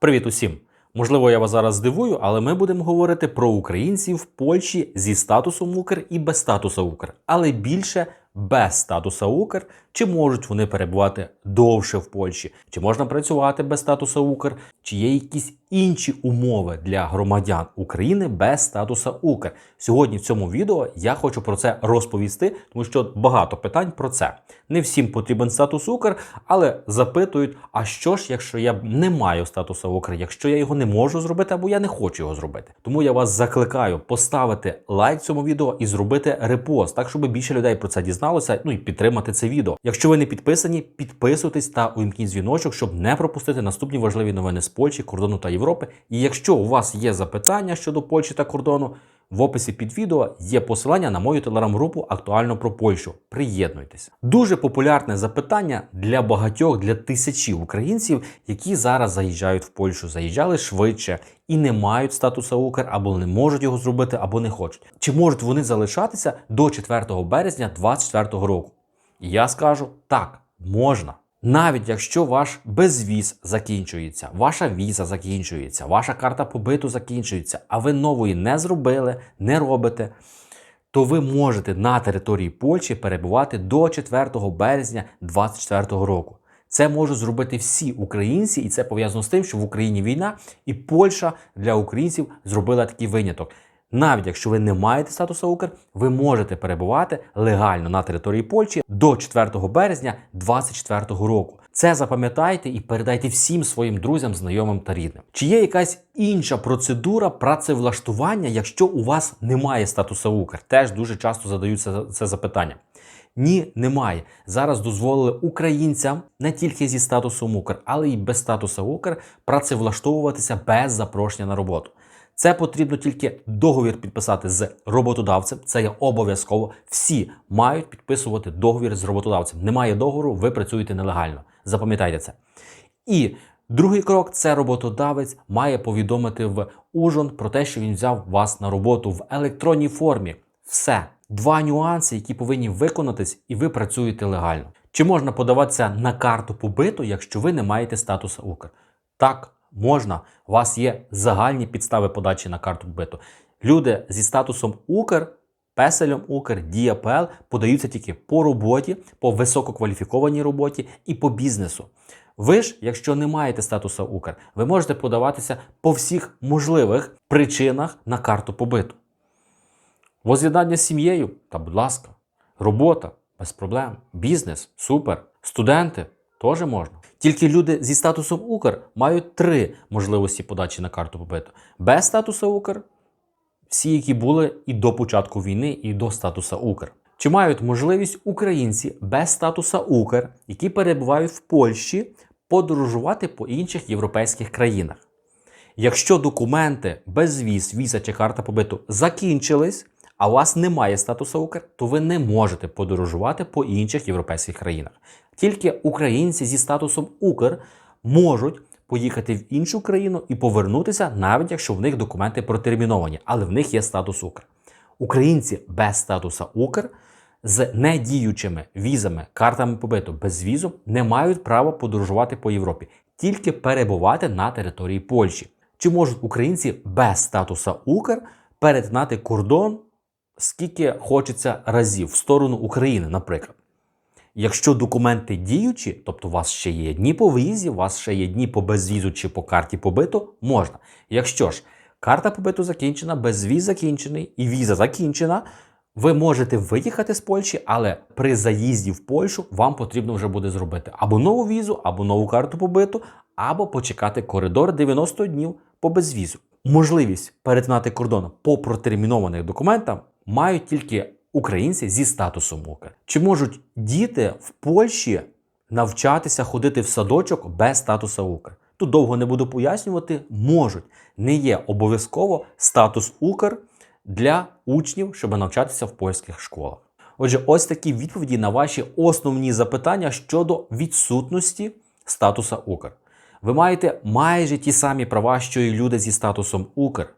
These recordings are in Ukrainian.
Привіт усім! Можливо, я вас зараз здивую, але ми будемо говорити про українців в Польщі зі статусом Укр і без статусу Укр, але більше без статусу Укр, чи можуть вони перебувати довше в Польщі, чи можна працювати без статусу Укр, чи є якісь інші умови для громадян України без статусу Укр. Сьогодні в цьому відео я хочу про це розповісти, тому що багато питань про це. Не всім потрібен статус Укр, але запитують: а що ж, якщо я не маю статусу Укр, якщо я його не можу зробити або я не хочу його зробити. Тому я вас закликаю поставити лайк цьому відео і зробити репост, так щоб більше людей про це дізналося, ну і підтримати це відео. Якщо ви не підписані, підписуйтесь та увімкніть дзвіночок, щоб не пропустити наступні важливі новини з Польщі, кордону та Європи. І якщо у вас є запитання щодо Польщі та кордону, в описі під відео є посилання на мою телеграм-групу актуально про Польщу. Приєднуйтесь. Дуже популярне запитання для багатьох, для тисячі українців, які зараз заїжджають в Польщу, заїжджали швидше і не мають статусу Укр, або не можуть його зробити, або не хочуть. Чи можуть вони залишатися до 4 березня 2024 року? І я скажу так, можна. Навіть якщо ваш безвіз закінчується, ваша віза закінчується, ваша карта побиту закінчується, а ви нової не зробили, не робите, то ви можете на території Польщі перебувати до 4 березня 2024 року. Це можуть зробити всі українці, і це пов'язано з тим, що в Україні війна, і Польща для українців зробила такий виняток. Навіть якщо ви не маєте статусу Укр, ви можете перебувати легально на території Польщі до 4 березня 2024 року. Це запам'ятайте і передайте всім своїм друзям, знайомим та рідним. Чи є якась інша процедура працевлаштування, якщо у вас немає статусу Укр? Теж дуже часто задаються це запитання. Ні, немає. Зараз дозволили українцям не тільки зі статусом Укр, але й без статусу Укр працевлаштовуватися без запрошення на роботу. Це потрібно тільки договір підписати з роботодавцем. Це є обов'язково. Всі мають підписувати договір з роботодавцем. Немає договору, ви працюєте нелегально. Запам'ятайте це. І другий крок це роботодавець має повідомити в Ужон про те, що він взяв вас на роботу в електронній формі. Все. Два нюанси, які повинні виконатись, і ви працюєте легально. Чи можна подаватися на карту побиту, якщо ви не маєте статусу Укр? Так, можна. У вас є загальні підстави подачі на карту побиту. Люди зі статусом Укр, песелем Укр, Дія.ПЛ подаються тільки по роботі, по висококваліфікованій роботі і по бізнесу. Ви ж, якщо не маєте статусу Укр, ви можете подаватися по всіх можливих причинах на карту побиту. Воз'єднання з сім'єю, та будь ласка, робота без проблем, бізнес, супер, студенти теж можна. Тільки люди зі статусом Укр мають три можливості подачі на карту побиту. Без статусу Укр, всі, які були і до початку війни, і до статусу Укр. Чи мають можливість українці без статуса Укр, які перебувають в Польщі, подорожувати по інших європейських країнах? Якщо документи, безвіз, віза чи карта побиту закінчились, а у вас немає статусу Укр, то ви не можете подорожувати по інших європейських країнах. Тільки українці зі статусом Укр можуть поїхати в іншу країну і повернутися, навіть якщо в них документи протерміновані, але в них є статус Укр. Українці без статусу Укр з недіючими візами, картами побиту без візу не мають права подорожувати по Європі, тільки перебувати на території Польщі. Чи можуть українці без статуса Укр перетинати кордон скільки хочеться разів в сторону України, наприклад? Якщо документи діючі, тобто у вас ще є дні по візі, у вас ще є дні по безвізу чи по карті побиту, можна. Якщо ж карта побиту закінчена, безвіз закінчений і віза закінчена, ви можете виїхати з Польщі, але при заїзді в Польщу вам потрібно вже буде зробити або нову візу, або нову карту побиту, або почекати коридор 90 днів по безвізу. Можливість перетинати кордон по протермінованих документам мають тільки українці зі статусом УКР. Чи можуть діти в Польщі навчатися ходити в садочок без статусу УКР? Тут довго не буду пояснювати, можуть. Не є обов'язково статус УКР для учнів, щоб навчатися в польських школах. Отже, ось такі відповіді на ваші основні запитання щодо відсутності статуса УКР. Ви маєте майже ті самі права, що і люди зі статусом УКР.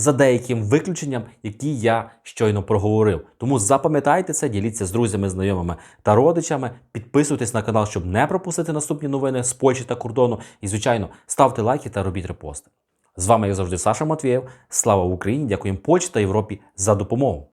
За деяким виключенням, які я щойно проговорив. Тому запам'ятайте це, діліться з друзями, знайомими та родичами. Підписуйтесь на канал, щоб не пропустити наступні новини з Польщі та кордону. І, звичайно, ставте лайки та робіть репости. З вами як завжди Саша Матвієв. Слава Україні! Дякуємо Польщі та Європі за допомогу.